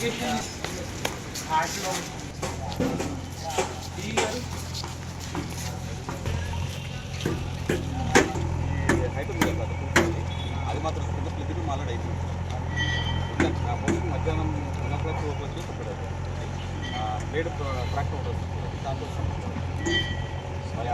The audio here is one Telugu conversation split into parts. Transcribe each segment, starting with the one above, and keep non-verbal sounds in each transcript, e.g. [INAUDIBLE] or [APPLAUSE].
అది మాత్రం కింద ఫ్లిప్ మాలాడు అయిపోయింది నా బోర్డు మధ్యాహ్నం ఉన్నప్పుడు వచ్చి ఇప్పుడు బ్లేడ్ ఫ్రాక్టర్ ఉంటుంది దాంట్లో మరి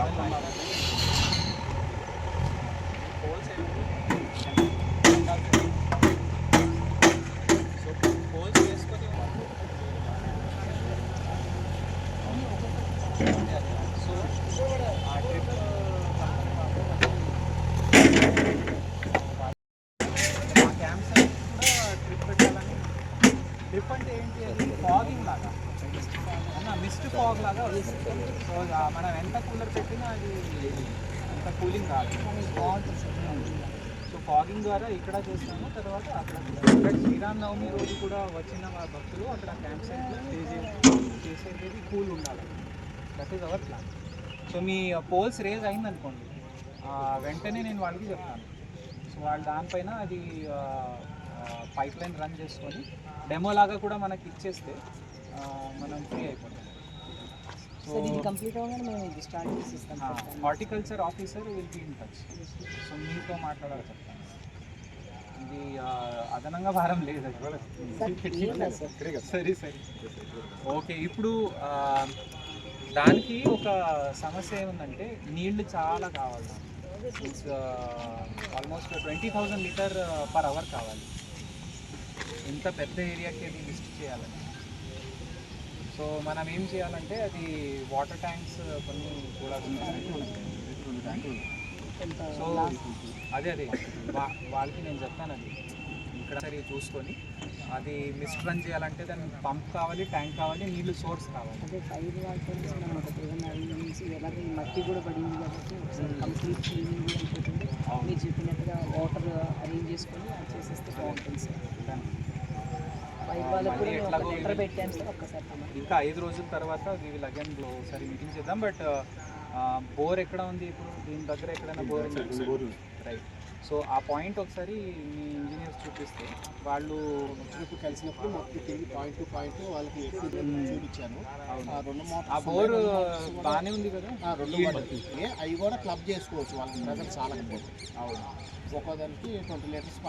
లాగా. అన్న మిస్ట్ ఫాగ్ లాగా వస్తుంది. సో మనం ఎంత కూలర్ పెట్టినా అది అంత కూలింగ్ రాదు. సో ఫాగింగ్ ద్వారా ఇక్కడ చేస్తాము తర్వాత అక్కడ ఇక్కడ శ్రీరామ్ నవమి రోజు కూడా వచ్చిన మా భక్తులు అక్కడ క్యాంప్ సైట్లో చేసేది కూల్ ఉండాలి. That is our plan so me poles raise అయిందనుకోండి వెంటనే నేను వాళ్ళకి చెప్తాను. సో వాళ్ళు దానిపైన అది పైప్ లైన్ రన్ చేసుకొని డెమో లాగా కూడా మనకి ఇచ్చేస్తే మనం ఫ్రీ అయిపోతాం. సో ఇది కంప్లీట్ అవ్వగానే మేము start చేసిస్తాం horticulture officer will be in touch so మీతో మాట్లాడాలి చెప్తాను. ఇది అదనంగా భారం లేదు. [LAUGHS] సరే సరే. ఓకే ఇప్పుడు దానికి ఒక సమస్య ఏముందంటే నీళ్ళు చాలా కావాలి. Almost twenty thousand liter per hour కావాలి. ఇంత పెద్ద ఏరియాకి అది లిస్ట్ చేయాలని. సో మనం ఏం చేయాలంటే అది వాటర్ ట్యాంక్స్ కొన్ని కూడా సో అదే అదే. వాళ్ళకి నేను చెప్తాను అది. ఇక్కడ సరే చూసుకొని అది మిస్ట్ రన్ చేయాలంటే దాని పంప్ కావాలి ట్యాంక్ కావాలి నీళ్ళు సోర్స్ కావాలి. అదే ఫైర్ వాటర్ మనం ఒక ఏదైనా నుంచి ఎలాగ ఈ మట్టి కూడా పడింది కాబట్టి ఒకసారి కంప్లీట్ క్లీనింగ్ అయిపోతుంది మీరు చెప్పినట్టుగా వాటర్ అరేంజ్ చేసుకొని అది చేసేస్తే బాగుంటుంది సార్. ఇంకా ఐదు రోజుల తర్వాత వీ విల్ అగైన్ ఒకసారి మీటింగ్ చేద్దాం. బట్ బోర్ ఎక్కడ ఉంది ఇప్పుడు? దీని దగ్గర ఎక్కడైనా బోర్ రైట్ సో ఆ పాయింట్ ఒకసారి మీ ఇంజనీర్స్ చూపిస్తే వాళ్ళు వచ్చినప్పుడు కలిసినప్పుడు మొత్తం తిరిగి పాయింట్ టు పాయింట్ వాళ్ళకి చూపించాను. ఆ రెండు మోటార్స్ ఆ బోర్ బాగానే ఉంది కదా? ఆ రెండు మోటార్స్ అవి కూడా క్లబ్ చేసుకోవచ్చు వాళ్ళకి ప్రెజర్ చాలా అవును. ఒక్కోదానికి ట్వంటీ లీటర్స్